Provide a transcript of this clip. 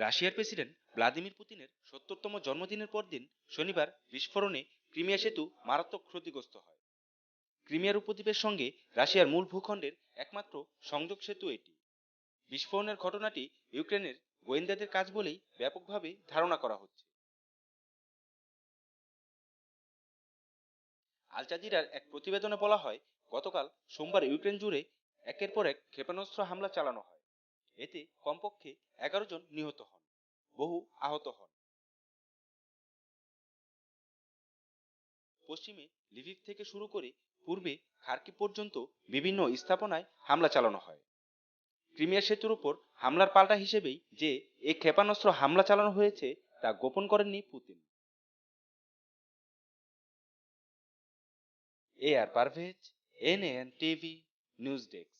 রাশিয়ার president Vladimir পুতিনের সত্তরতম জন্মদিনের পরদিন শনিবার বিস্ফোরণে ক্রিমিয়া সেতু মারাত্মক ক্ষতিগ্রস্ত হয়। ক্রিমিয়ার উপদ্বীপের সঙ্গে রাশিয়ার মূল ভূখণ্ডের একমাত্র সংযোগ সেতু এটি। বিস্ফোরণের ঘটনাটি ইউক্রেনের গোয়েন্দাদের কাজ বলেই ব্যাপকভাবে ধারণা করা হচ্ছে। আল জাজিরার এক প্রতিবেদনে বলা হয়, গতকাল সোমবার ইউক্রেন জুড়ে একের পর এক ক্ষেপণাস্ত্র হামলা চালানো হয়। এতে কমপক্ষে এগারো জন নিহত হন, বহু আহত হন। পশ্চিমে লিভিভ থেকে শুরু করে পূর্বে খার্কি পর্যন্ত বিভিন্ন স্থাপনায় হামলা চালানো হয়। ক্রিমিয়া সেতুর উপর হামলার পাল্টা হিসেবেই যে এই ক্ষেপণাস্ত্র হামলা চালানো হয়েছে তা গোপন করেননি Putin. A R Parvez, NN TV, news desk.